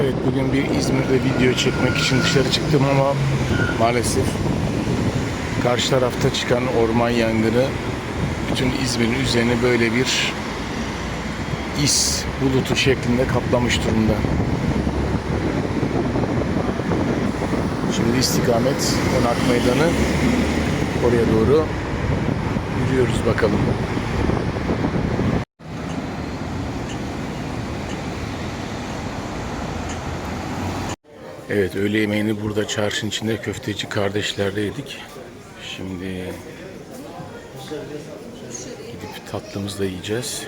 Evet bugün bir İzmir'de video çekmek için dışarı çıktım ama maalesef karşı tarafta çıkan orman yangını bütün İzmir'in üzerini böyle bir is bulutu şeklinde kaplamış durumda. Şimdi istikamet Konak Meydanı oraya doğru yürüyoruz bakalım. Evet öğle yemeğini burada çarşının içinde köfteci kardeşlerde yedik. Şimdi gidip tatlımızı da yiyeceğiz.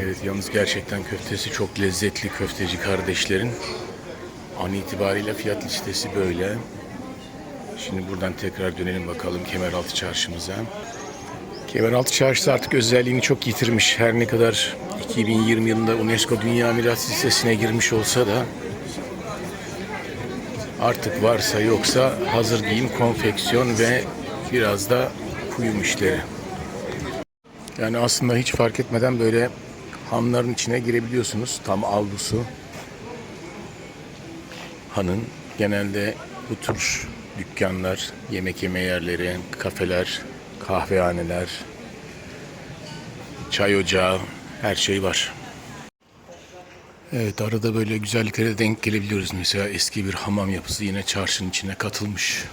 Evet yalnız gerçekten köftesi çok lezzetli köfteci kardeşlerin. An itibariyle fiyat listesi böyle. Şimdi buradan tekrar dönelim bakalım Kemeraltı Çarşımıza. Kemeraltı Çarşısı artık özelliğini çok yitirmiş. Her ne kadar 2020 yılında UNESCO Dünya Miras Listesi'ne girmiş olsa da artık varsa yoksa hazır giyim, konfeksiyon ve biraz da kuyum işleri. Yani aslında hiç fark etmeden böyle hamların içine girebiliyorsunuz. Tam avlusu. Hanın genelde bu tür dükkanlar, yemek yeme yerleri, kafeler, kahvehaneler, çay ocağı, her şey var. Evet arada böyle güzelliklere denk gelebiliyoruz. Mesela eski bir hamam yapısı yine çarşının içine katılmış.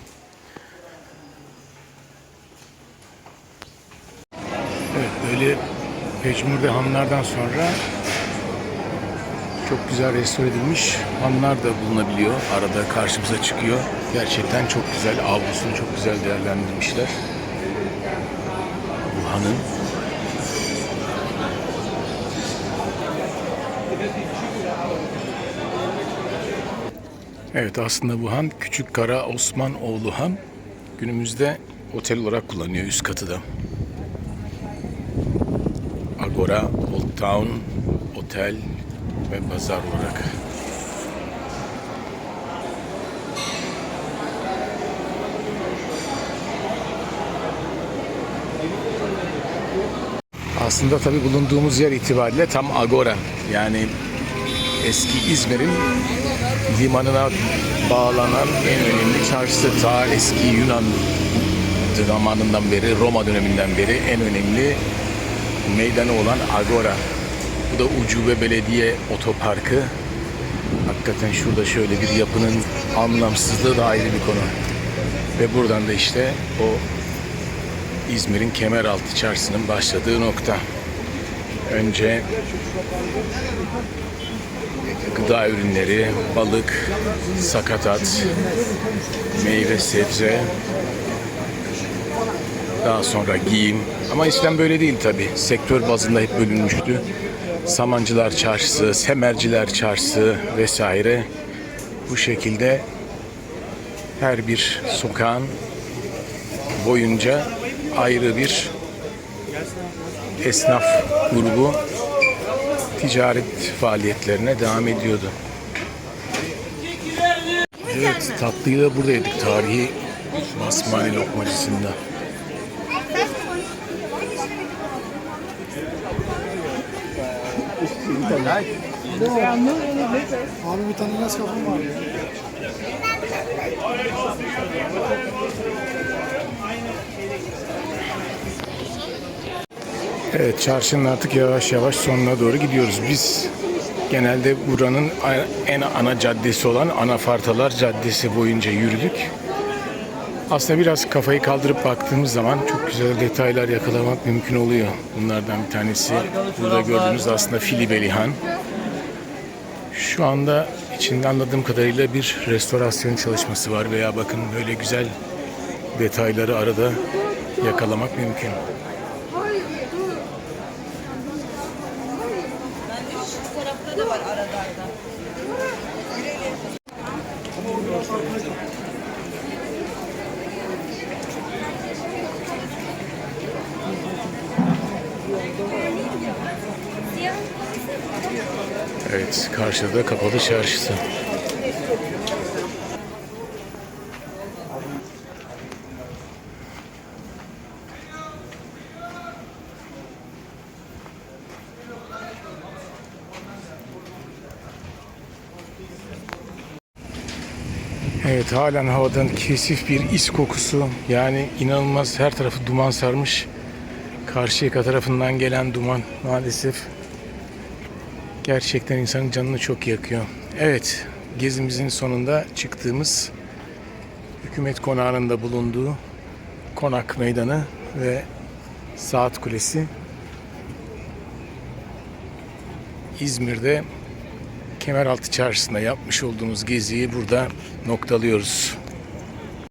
Evet böyle pejmurde hanlardan sonra çok güzel restore edilmiş hanlar da bulunabiliyor. Arada karşımıza çıkıyor. Gerçekten çok güzel. Avlusunu çok güzel değerlendirmişler. Bu hanın. Evet aslında bu han Küçük Kara Osmanoğlu Han. Günümüzde otel olarak kullanıyor üst katı da. Agora, Old Town, Otel ve Pazar olarak. Aslında tabi bulunduğumuz yer itibariyle tam Agora. Yani eski İzmir'in limanına bağlanan en önemli çarşısı ta eski Yunan zamanından beri, Roma döneminden beri en önemli meydanı olan Agora. Bu da Ucube Belediye Otoparkı. Hakikaten şurada şöyle bir yapının anlamsızlığı da ayrı bir konu. Ve buradan da işte o İzmir'in Kemeraltı Çarşısı'nın başladığı nokta. Önce gıda ürünleri, balık, sakatat, meyve, sebze, daha sonra giyim. Ama eskiden böyle değil tabi. Sektör bazında hep bölünmüştü. Samancılar Çarşısı, Semerciler Çarşısı vesaire. Bu şekilde her bir sokağın boyunca ayrı bir esnaf grubu ticaret faaliyetlerine devam ediyordu. Evet, tatlıyı da burada yedik. Tarihi Basmani lokmacısında. Abi bir tane Nescafe'm var ya. Evet, çarşının artık yavaş yavaş sonuna doğru gidiyoruz. Biz genelde buranın en ana caddesi olan Anafartalar Caddesi boyunca yürüdük. Aslında biraz kafayı kaldırıp baktığımız zaman çok güzel detaylar yakalamak mümkün oluyor. Bunlardan bir tanesi burada gördüğünüz aslında Filibelihan. Şu anda içinde anladığım kadarıyla bir restorasyon çalışması var veya bakın böyle güzel detayları arada yakalamak mümkün. Evet, karşıda kapalı çarşısı. Evet halen havadan kesif bir is kokusu yani inanılmaz her tarafı duman sarmış. Karşıyaka tarafından gelen duman maalesef gerçekten insanın canını çok yakıyor. Evet gezimizin sonunda çıktığımız hükümet konağının da bulunduğu konak meydanı ve saat kulesi İzmir'de Kemeraltı Çarşısı'nda yapmış olduğumuz geziyi burada noktalıyoruz.